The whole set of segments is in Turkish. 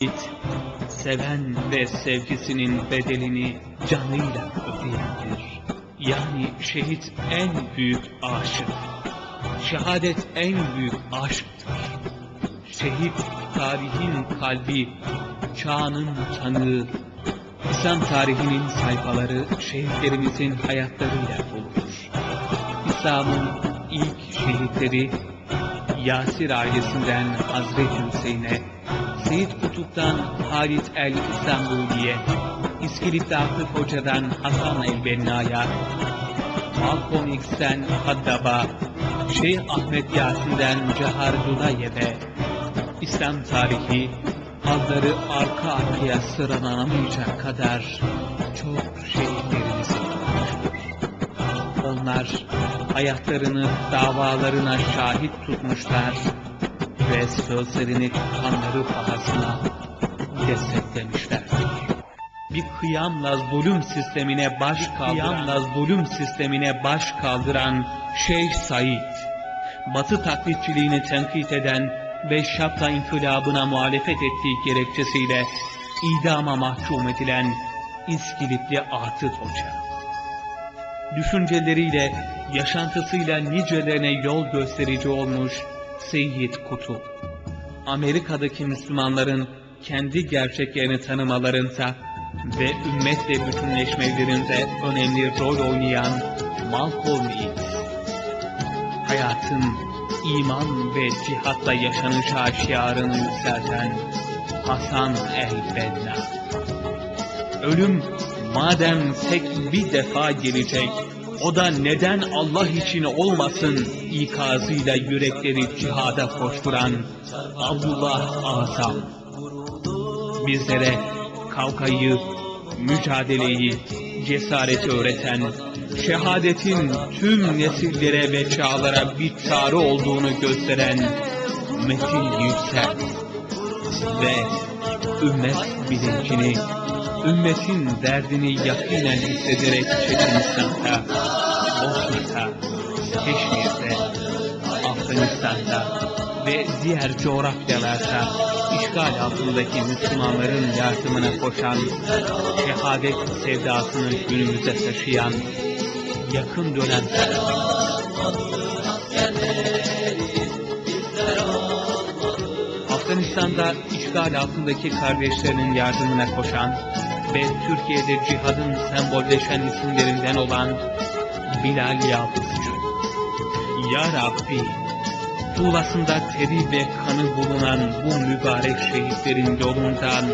Şehit, seven ve sevgisinin bedelini canıyla ödeyendir. Yani şehit en büyük aşık. Şehadet en büyük aşktır. Şehit tarihin kalbi, çağının tanığı. İslam tarihinin sayfaları şehitlerimizin hayatlarıyla doludur. İslam'ın ilk şehitleri Yasir ailesinden Hazreti Hüseyin'e, Seyit Kutup'tan Halit el İstanbuli'ye, İskilip'te Aklık Hoca'dan Hasan el Benna'ya, Malcolm X'ten Haddab'a, Şeyh Ahmet Yasin'den Cahar Dulayev'e, İslam tarihi adları arka arkaya sıralanamayacak kadar çok şehitlerimizi tutmuştur. Onlar hayatlarını davalarına şahit tutmuşlar ve sözlerini kanları pahasına desteklemişlerdir. Bir kıyamla zulüm sistemine baş kıyamla zulüm sistemine baş kaldıran Şeyh Said, Batı taklitçiliğini tenkit eden ve Şapka inkılabına muhalefet ettiği gerekçesiyle idama mahkum edilen İskilipli Atıf Hoca düşünceleriyle, yaşantısıyla nicelerine yol gösterici olmuş Seyyid Kutup. Amerika'daki Müslümanların kendi gerçeklerini tanımalarında ve ümmetle bütünleşmelerinde önemli rol oynayan Malcolm X. Hayatın iman ve cihatla yaşanışa şiarını yükselten Hasan el-Benna. Ölüm madem tek bir defa gelecek, o da neden Allah için olmasın ikazıyla yürekleri cihada koşturan Abdullah Azam. Bizlere kavgayı, mücadeleyi, cesareti öğreten, şehadetin tüm nesillere ve çağlara bir çağrı olduğunu gösteren Metin Yüksel ve ümmet bilincini ümmetin derdini yakinen hissederek Çeçenistan'da, Bosna'da, Keşmir'de, Afganistan'da ve diğer coğrafyalarda işgal altındaki Müslümanların yardımına koşan, şehadet sevdasını günümüze taşıyan, yakın dönem Afganistan'da işgal altındaki kardeşlerinin yardımına koşan ve Türkiye'de cihadın sembolleşen isimlerinden olan Bilal Yavuzcu. Ya Rabbi, tuğlasında teri ve kanı bulunan bu mübarek şehitlerin yolundan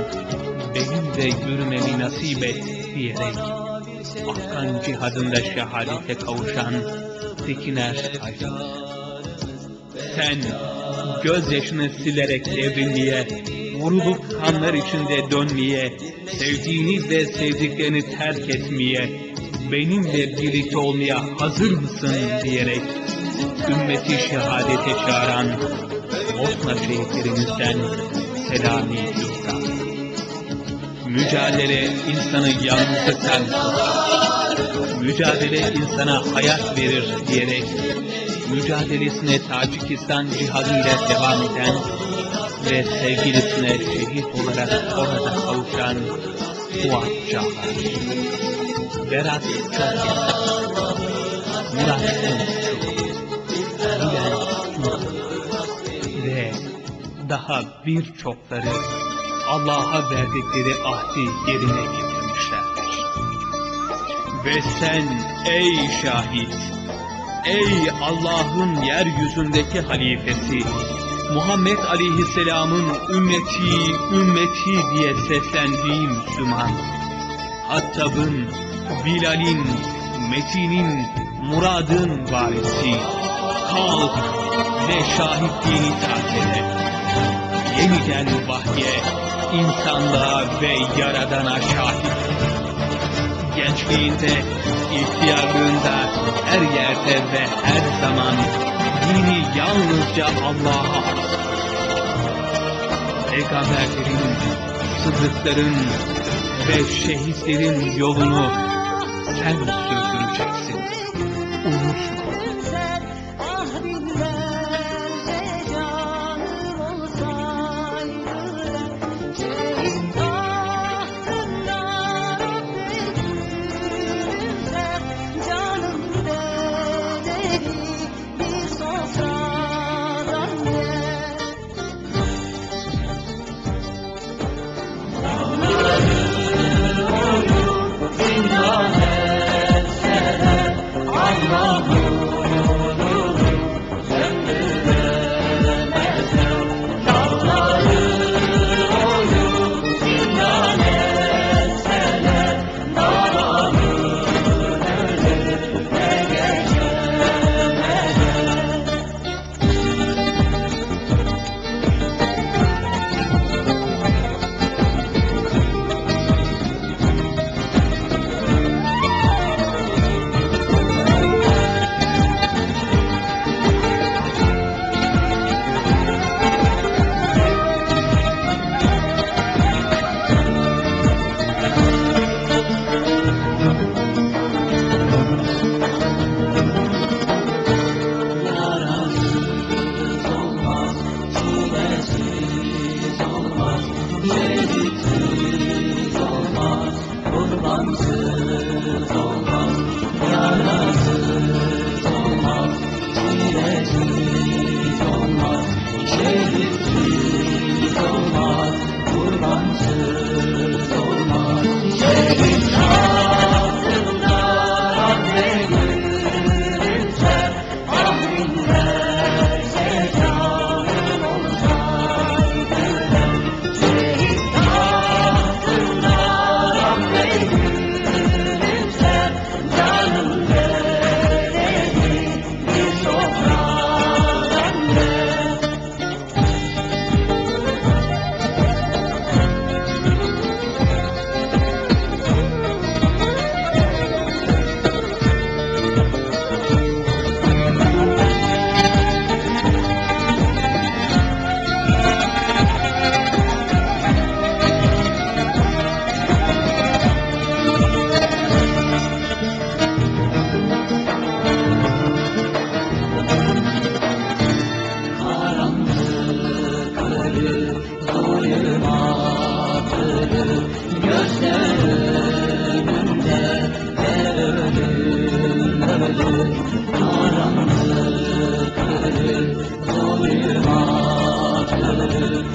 benim de yürümemi nasip et diyerek Afgan cihadında şehadete kavuşan Tekiner Aydın. Sen gözyaşını silerek devrilmeye, vurulup kanlar içinde dönmeye, sevdiğini ve sevdiklerini terk etmeye, benimle birlikte olmaya hazır mısın diyerek ümmeti şehadete çağıran Osman şehitlerimizden Selami İlkan. Mücadele insanı yalnızlıktan kurtarır. Mücadele insana hayat verir diyerek mücadelesine Tacikistan cihadıyla devam eden ve sevgilisine şehit olarak orada kavuşan Fuat Çağlar. Berat Çok Murat Tunçuk ve daha birçokları Allah'a verdikleri ahdi yerine getirmişlerdir. Ve sen ey şahit, ey Allah'ın yeryüzündeki halifesi, Muhammed Aleyhisselam'ın ümmeti, ümmeti diye seslendiği Müslüman, Hattab'ın, Bilal'in, Metin'in, Murad'ın varisi, kalk ve şahitliğini takip Yeniden vahye, insanlığa ve yaradana şahit. Gençliğinde, ihtiyarlığında, her yerde ve her zaman dini yalnızca Allah'a Peygamberlerin, sıddıkların ve şehitlerin yolunu sen sürdüreceksin. Unutma.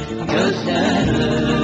gözler